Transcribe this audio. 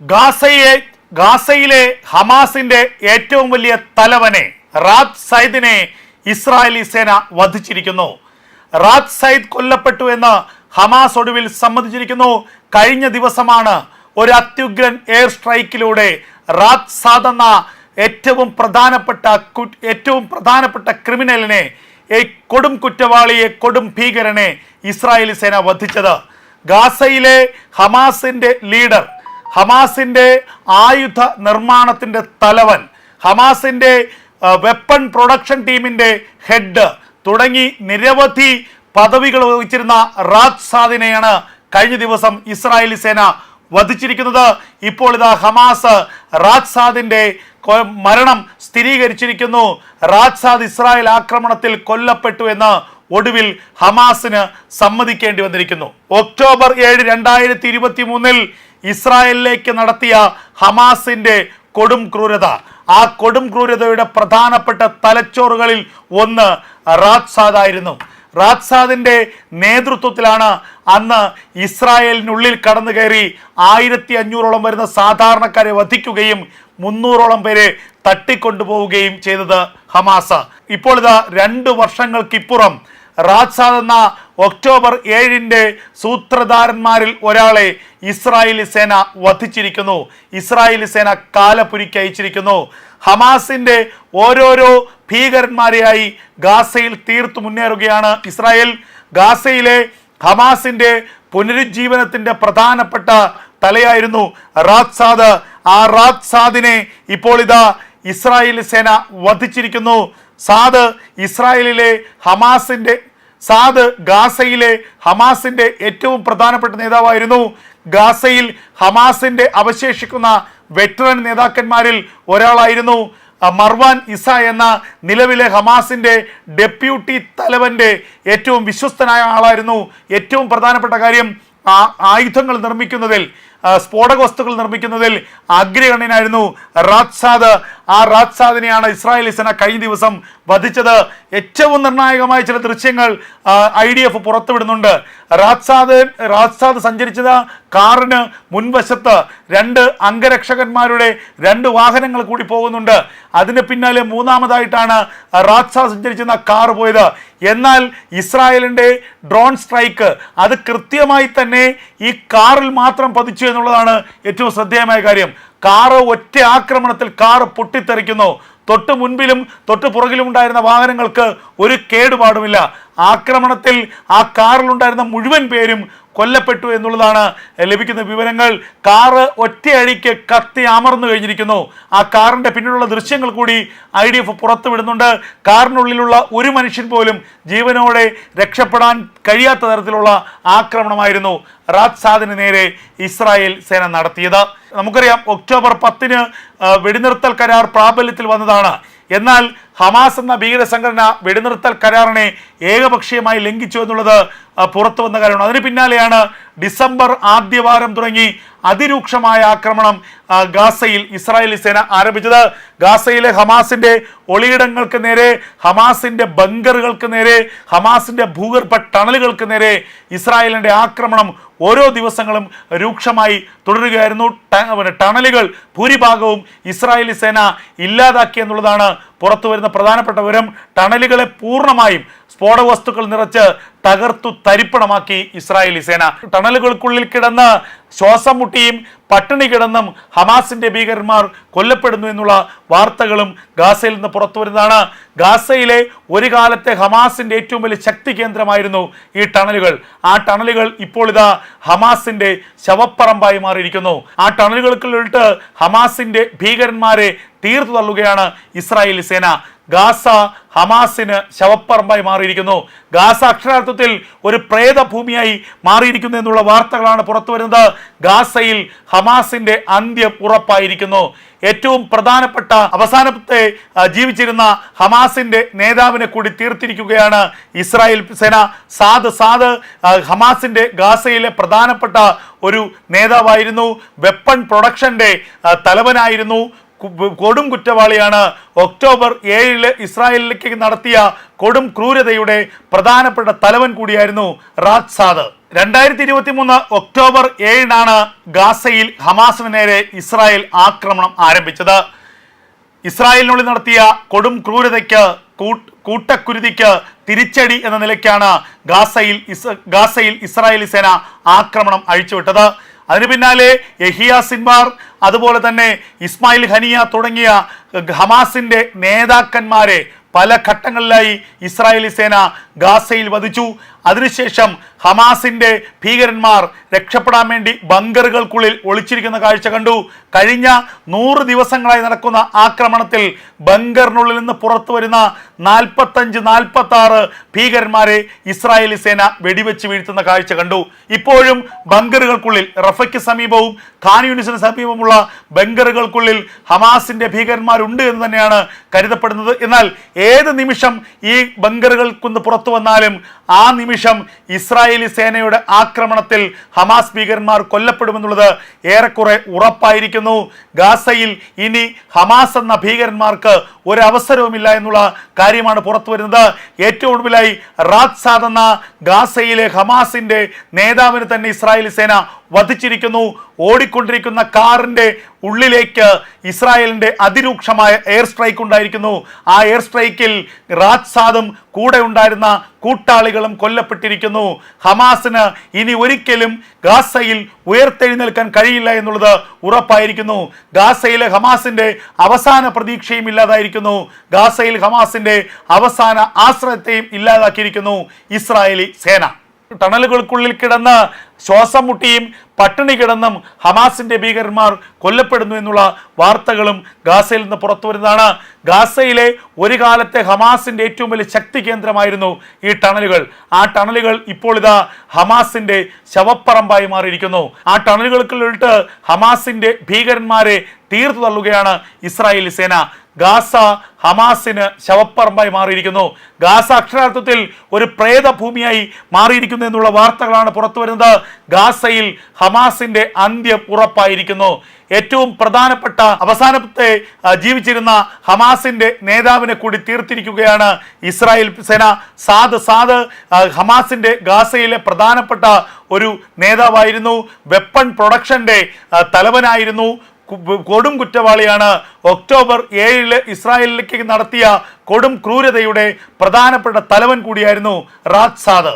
ഗാസയെ ഗാസയിലെ ഹമാസിന്റെ ഏറ്റവും വലിയ തലവനെ റാത്ത് സൈദിനെ ഇസ്രായേലി സേന വധിച്ചിരിക്കുന്നു. റാത്ത് സൈദ് കൊല്ലപ്പെട്ടു എന്ന് ഹമാസ് ഒടുവിൽ സമ്മതിച്ചിരിക്കുന്നു. കഴിഞ്ഞ ദിവസമാണ് ഒരു അത്യുഗ്രൻ എയർ സ്ട്രൈക്കിലൂടെ റാത്ത് സാദ് എന്ന ഏറ്റവും പ്രധാനപ്പെട്ട ഏറ്റവും പ്രധാനപ്പെട്ട ക്രിമിനലിനെ കൊടും കുറ്റവാളിയെ കൊടും ഭീകരനെ ഇസ്രായേലി സേന വധിച്ചത്. ഗാസയിലെ ഹമാസിന്റെ ലീഡർ ഹമാസിന്റെ ആയുധ നിർമ്മാണത്തിന്റെ തലവൻ ഹമാസിന്റെ വെപ്പൺ പ്രൊഡക്ഷൻ ടീമിന്റെ ഹെഡ് തുടങ്ങി നിരവധി പദവികൾ വഹിച്ചിരുന്ന റാത്ത് സാദിനെയാണ് കഴിഞ്ഞ ദിവസം ഇസ്രായേലി സേന വധിച്ചിരിക്കുന്നത്. ഇപ്പോൾ ഇതാ ഹമാസ് റാജ് സാദിന്റെ മരണം സ്ഥിരീകരിച്ചിരിക്കുന്നു. റാജ് സാദ് ഇസ്രായേൽ ആക്രമണത്തിൽ കൊല്ലപ്പെട്ടു എന്ന് ഒടുവിൽ ഹമാസിന് സമ്മതിക്കേണ്ടി വന്നിരിക്കുന്നു. ഒക്ടോബർ ഏഴ് രണ്ടായിരത്തി ഇരുപത്തി മൂന്നിൽ ഇസ്രായേലിലേക്ക് നടത്തിയ ഹമാസിന്റെ കൊടും ക്രൂരത. ആ കൊടും ക്രൂരതയുടെ പ്രധാനപ്പെട്ട തലച്ചോറുകളിൽ ഒന്ന് റാത്സാദായിരുന്നു റാത്സാദിന്റെ നേതൃത്വത്തിലാണ് അന്ന് ഇസ്രായേലിനുള്ളിൽ കടന്നു കയറി ആയിരത്തി അഞ്ഞൂറോളം വരുന്ന സാധാരണക്കാരെ വധിക്കുകയും മുന്നൂറോളം പേരെ തട്ടിക്കൊണ്ടുപോവുകയും ചെയ്തത് ഹമാസ. ഇപ്പോൾ ഇതാ രണ്ട് വർഷങ്ങൾക്കിപ്പുറം റാത്സാദ് എന്ന ഒക്ടോബർ ഏഴിന്റെ സൂത്രധാരന്മാരിൽ ഒരാളെ ഇസ്രായേലി സേന വധിച്ചിരിക്കുന്നു. ഇസ്രായേലി സേന കാലപ്പുരിക്ക് അയച്ചിരിക്കുന്നു. ഹമാസിന്റെ ഓരോരോ ഭീകരന്മാരെയായി ഗാസയിൽ തീർത്തു മുന്നേറുകയാണ് ഇസ്രായേൽ. ഗാസയിലെ ഹമാസിന്റെ പുനരുജ്ജീവനത്തിന്റെ പ്രധാനപ്പെട്ട തലയായിരുന്നു റാത്സാദ് ആ റാത്സാദിനെ ഇപ്പോൾ ഇതാ ഇസ്രായേലി സേന വധിച്ചിരിക്കുന്നു. സാദ് ഇസ്രായേലിലെ ഹമാസിന്റെ സാദ് ഗാസയിലെ ഹമാസിന്റെ ഏറ്റവും പ്രധാനപ്പെട്ട നേതാവായിരുന്നു. ഗാസയിൽ ഹമാസിന്റെ അവശേഷിക്കുന്ന വെറ്ററൻ നേതാക്കന്മാരിൽ ഒരാളായിരുന്നു മർവാൻ ഇസ എന്ന നിലവിലെ ഹമാസിന്റെ ഡെപ്യൂട്ടി തലവന്റെ ഏറ്റവും വിശ്വസ്തനായ ആളായിരുന്നു. ഏറ്റവും പ്രധാനപ്പെട്ട കാര്യം ആയുധങ്ങൾ നിർമ്മിക്കുന്നതിൽ സ്ഫോടക വസ്തുക്കൾ നിർമ്മിക്കുന്നതിൽ അഗ്രഗണ്യനായിരുന്നു റാത്സാദ്. ആ റാത്സാദിനെയാണ് ഇസ്രായേലി സേന കഴിഞ്ഞ ദിവസം വധിച്ചത്. ഏറ്റവും നിർണായകമായ ചില ദൃശ്യങ്ങൾ ഐ ഡി എഫ് പുറത്തുവിടുന്നുണ്ട്. റാത്സാദ് റാത്സാദ് സഞ്ചരിച്ചത് കാറിന് മുൻവശത്ത് രണ്ട് അംഗരക്ഷകന്മാരുടെ രണ്ട് വാഹനങ്ങൾ കൂടി പോകുന്നുണ്ട്. അതിന് പിന്നാലെ മൂന്നാമതായിട്ടാണ് റാത്സാദ് സഞ്ചരിച്ചിരുന്ന കാർ പോയത്. എന്നാൽ ഇസ്രായേലിന്റെ ഡ്രോൺ സ്ട്രൈക്ക് അത് കൃത്യമായി തന്നെ ഈ കാറിൽ മാത്രം പതിച്ചു എന്നുള്ളതാണ് ഏറ്റവും ശ്രദ്ധേയമായ കാര്യം. കാറ് ഒറ്റ ആക്രമണത്തിൽ കാറ് പൊട്ടിത്തെറിക്കുന്നു. തൊട്ട് മുൻപിലും തൊട്ട് പുറകിലും ഉണ്ടായിരുന്ന വാഹനങ്ങൾക്ക് ഒരു കേടുപാടുമില്ല. ആക്രമണത്തിൽ ആ കാറിലുണ്ടായിരുന്ന മുഴുവൻ പേരും കൊല്ലപ്പെട്ടു എന്നുള്ളതാണ് ലഭിക്കുന്ന വിവരങ്ങൾ. കാറ് ഒറ്റയടിക്ക് കത്തി അമർന്നു കഴിഞ്ഞിരിക്കുന്നു. ആ കാറിന്റെ പിന്നിലുള്ള ദൃശ്യങ്ങൾ കൂടി ഐ ഡി എഫ് പുറത്തുവിടുന്നുണ്ട്. കാറിനുള്ളിലുള്ള ഒരു മനുഷ്യൻ പോലും ജീവനോടെ രക്ഷപ്പെടാൻ കഴിയാത്ത തരത്തിലുള്ള ആക്രമണമായിരുന്നു റാത്ത് സാദിന് നേരെ ഇസ്രായേൽ സേന നടത്തിയത്. നമുക്കറിയാം ഒക്ടോബർ പത്തിന് വെടിനിർത്തൽ കരാർ പ്രാബല്യത്തിൽ വന്നതാണ്. എന്നാൽ ഹമാസ് എന്ന ഭീകര സംഘടന വെടിനിർത്തൽ കരാറിനെ ഏകപക്ഷീയമായി ലംഘിച്ചു എന്നുള്ളത് പുറത്തു വന്ന കാര്യമാണ്. അതിന് പിന്നാലെയാണ് ഡിസംബർ ആദ്യവാരം തുടങ്ങി അതിരൂക്ഷമായ ആക്രമണം ഗാസയിൽ ഇസ്രായേലി സേന ആരംഭിച്ചത്. ഗാസയിലെ ഹമാസിന്റെ ഒളിയിടങ്ങൾക്ക് നേരെ ഹമാസിന്റെ ബങ്കറുകൾക്ക് നേരെ ഹമാസിന്റെ ഭൂഗർഭ ടണലുകൾക്ക് നേരെ ഇസ്രായേലിന്റെ ആക്രമണം ഓരോ ദിവസങ്ങളും രൂക്ഷമായി തുടരുകയായിരുന്നു. ടണലുകൾ ഭൂരിഭാഗവും ഇസ്രായേലി സേന ഇല്ലാതാക്കി എന്നുള്ളതാണ് പുറത്തു വരുന്ന പ്രധാനപ്പെട്ട വിവരം ടണലുകളെ പൂർണമായും സ്ഫോടക വസ്തുക്കൾ നിറച്ച് തകർത്തു തരിപ്പണമാക്കി ഇസ്രായേലി സേന. ടണലുകൾക്കുള്ളിൽ കിടന്ന് ശ്വാസം മുട്ടിയും പട്ടിണി കിടന്നും ഹമാസിന്റെ ഭീകരന്മാർ കൊല്ലപ്പെടുന്നു എന്നുള്ള വാർത്തകളും ഗാസയിൽ നിന്ന് പുറത്തു വരുന്നതാണ്. ഗാസയിലെ ഒരു കാലത്തെ ഹമാസിന്റെ ഏറ്റവും വലിയ ശക്തി കേന്ദ്രമായിരുന്നു ഈ ടണലുകൾ. ആ ടണലുകൾ ഇപ്പോൾ ഇതാ ഹമാസിന്റെ ശവപ്പറമ്പായി മാറിയിരിക്കുന്നു. ആ ടണലുകൾക്കുള്ളിട്ട് ഹമാസിന്റെ ഭീകരന്മാരെ തീർത്തു തള്ളുകയാണ് ഇസ്രായേലി സേന. ഗാസ ഹമാസിന് ശവപ്പറമ്പായി മാറിയിരിക്കുന്നു. ഗാസ അക്ഷരാർത്ഥത്തിൽ ഒരു പ്രേതഭൂമിയായി മാറിയിരിക്കുന്നു എന്നുള്ള വാർത്തകളാണ് പുറത്തു വരുന്നത്. ഗാസയിൽ ഹമാസിന്റെ അന്ത്യം ഉറപ്പായിരിക്കുന്നു. ഏറ്റവും പ്രധാനപ്പെട്ട അവസാനത്തെ ജീവിച്ചിരുന്ന ഹമാസിന്റെ നേതാവിനെ കൂടി തീർത്തിരിക്കുകയാണ് ഇസ്രായേൽ സേന. സാദ് സാദ് ഹമാസിന്റെ ഗാസയിലെ പ്രധാനപ്പെട്ട ഒരു നേതാവായിരുന്നു. വെപ്പൺ പ്രൊഡക്ഷന്റെ തലവനായിരുന്നു. കൊടും കുറ്റവാളിയാണ് ഒക്ടോബർ ഏഴിൽ ഇസ്രായേലിലേക്ക് നടത്തിയ കൊടും ക്രൂരതയുടെ പ്രധാനപ്പെട്ട തലവൻ കൂടിയായിരുന്നു റാജ് സാദ്. രണ്ടായിരത്തി ഇരുപത്തി മൂന്ന് ഒക്ടോബർ ഏഴിനാണ് ഗാസയിൽ ഹമാസിന് നേരെ ഇസ്രായേൽ ആക്രമണം ആരംഭിച്ചത്. ഇസ്രായേലിനുള്ളിൽ നടത്തിയ കൊടും ക്രൂരതയ്ക്ക് കൂട്ടക്കുരുതിക്ക് തിരിച്ചടി എന്ന നിലയ്ക്കാണ് ഗാസയിൽ ഗാസയിൽ ഇസ്രായേലി സേന ആക്രമണം അഴിച്ചുവിട്ടത്. അതിന് പിന്നാലെ യഹിയ സിൻവാർ അതുപോലെ തന്നെ ഇസ്മായിൽ ഖനിയ തുടങ്ങിയ ഹമാസിന്റെ നേതാക്കന്മാരെ പല ഘട്ടങ്ങളിലായി ഇസ്രായേലി സേന ഗാസയിൽ വധിച്ചു. അതിനുശേഷം ഹമാസിന്റെ ഭീകരന്മാർ രക്ഷപ്പെടാൻ വേണ്ടി ബങ്കറുകൾക്കുള്ളിൽ ഒളിച്ചിരിക്കുന്ന കാഴ്ച കണ്ടു. കഴിഞ്ഞ നൂറ് ദിവസങ്ങളായി നടക്കുന്ന ആക്രമണത്തിൽ ബങ്കറിനുള്ളിൽ നിന്ന് പുറത്തു വരുന്ന നാൽപ്പത്തഞ്ച് നാൽപ്പത്തി ആറ് ഭീകരന്മാരെ ഇസ്രായേലി സേന വെടിവെച്ച് വീഴ്ത്തുന്ന കാഴ്ച കണ്ടു. ഇപ്പോഴും ബങ്കറുകൾക്കുള്ളിൽ റഫയ്ക്ക് സമീപവും ഖാൻ യൂണിസിന് സമീപമുള്ള ബങ്കറുകൾക്കുള്ളിൽ ഹമാസിന്റെ ഭീകരന്മാരുണ്ട് എന്ന് തന്നെയാണ് കരുതപ്പെടുന്നത്. എന്നാൽ ഏത് നിമിഷം ഈ ബങ്കറുകൾക്കൊന്ന് പുറത്തു വന്നാലും ആ നിമിഷം ഇസ്രായേലി സേനയുടെ ആക്രമണത്തിൽ ഹമാസ് ഭീകരന്മാർ കൊല്ലപ്പെടുമെന്നുള്ളത് ഏറെക്കുറെ ഉറപ്പായിരിക്കുന്നു. ഗാസയിൽ ഇനി ഹമാസ് എന്ന ഭീകരന്മാർക്ക് ഒരവസരവുമില്ല എന്നുള്ള കാര്യമാണ് പുറത്തു വരുന്നത്. ഏറ്റവും ഒടുവിലായി റാത്ത് സാദ് എന്ന ഗാസയിലെ ഹമാസിന്റെ നേതാവിന് തന്നെ ഇസ്രായേലി സേന വധിച്ചിരിക്കുന്നു. ഓടിക്കൊണ്ടിരിക്കുന്ന കാറിന്റെ ഉള്ളിലേക്ക് ഇസ്രായേലിന്റെ അതിരൂക്ഷമായ എയർ സ്ട്രൈക്ക് ഉണ്ടായിരിക്കുന്നു. ആ എയർ സ്ട്രൈക്കിൽ റാത്സാദും കൂടെ ഉണ്ടായിരുന്ന കൂട്ടാളികളും കൊല്ലപ്പെട്ടിരിക്കുന്നു. ഹമാസിന് ഇനി ഒരിക്കലും ഗാസയിൽ ഉയർത്തെഴുന്നേൽക്കാൻ കഴിയില്ല എന്നുള്ളത് ഉറപ്പായിരിക്കുന്നു. ഗാസയിലെ ഹമാസിന്റെ അവസാന പ്രതീക്ഷയും ഇല്ലാതായിരിക്കുന്നു. ഗാസയിൽ ഹമാസിന്റെ അവസാന ആശ്രയത്തെയും ഇല്ലാതാക്കിയിരിക്കുന്നു ഇസ്രായേലി സേന. ടണലുകൾക്കുള്ളിൽ കിടന്ന് ശ്വാസം മുട്ടിയും പട്ടിണി കിടന്നും ഹമാസിന്റെ ഭീകരന്മാർ കൊല്ലപ്പെടുന്നു എന്നുള്ള വാർത്തകളും ഗാസയിൽ നിന്ന് പുറത്തു വരുന്നതാണ്. ഗാസയിലെ ഒരു കാലത്തെ ഹമാസിന്റെ ഏറ്റവും വലിയ ശക്തി കേന്ദ്രമായിരുന്നു ഈ ടണലുകൾ. ആ ടണലുകൾ ഇപ്പോൾ ഇതാ ഹമാസിന്റെ ശവപ്പറമ്പായി മാറിയിരിക്കുന്നു. ആ ടണലുകൾക്കുള്ളിട്ട് ഹമാസിന്റെ ഭീകരന്മാരെ തീർത്തു തള്ളുകയാണ് ഇസ്രായേലി സേന. ഗാസ ഹമാസിന് ശവപ്പറമ്പായി മാറിയിരിക്കുന്നു. ഗാസ അക്ഷരാർത്ഥത്തിൽ ഒരു പ്രേതഭൂമിയായി മാറിയിരിക്കുന്നു എന്നുള്ള വാർത്തകളാണ് പുറത്തു വരുന്നത് ഗാസയിൽ ഹമാസിന്റെ അന്ത്യം ഉറപ്പായിരിക്കുന്നു. ഏറ്റവും പ്രധാനപ്പെട്ട അവസാനത്തെ ജീവിച്ചിരുന്ന ഹമാസിന്റെ നേതാവിനെ കൂടി തീർത്തിരിക്കുകയാണ് ഇസ്രായേൽ സേന. സാദ് സാദ് ഹമാസിന്റെ ഗാസയിലെ പ്രധാനപ്പെട്ട ഒരു നേതാവായിരുന്നു. വെപ്പൺ പ്രൊഡക്ഷന്റെ തലവനായിരുന്നു. കൊടും കുറ്റവാളിയാണ് ഒക്ടോബർ ഏഴിൽ ഇസ്രായേലിലേക്ക് നടത്തിയ കൊടും ക്രൂരതയുടെ പ്രധാനപ്പെട്ട തലവൻ കൂടിയായിരുന്നു റാത്ത് സാദ്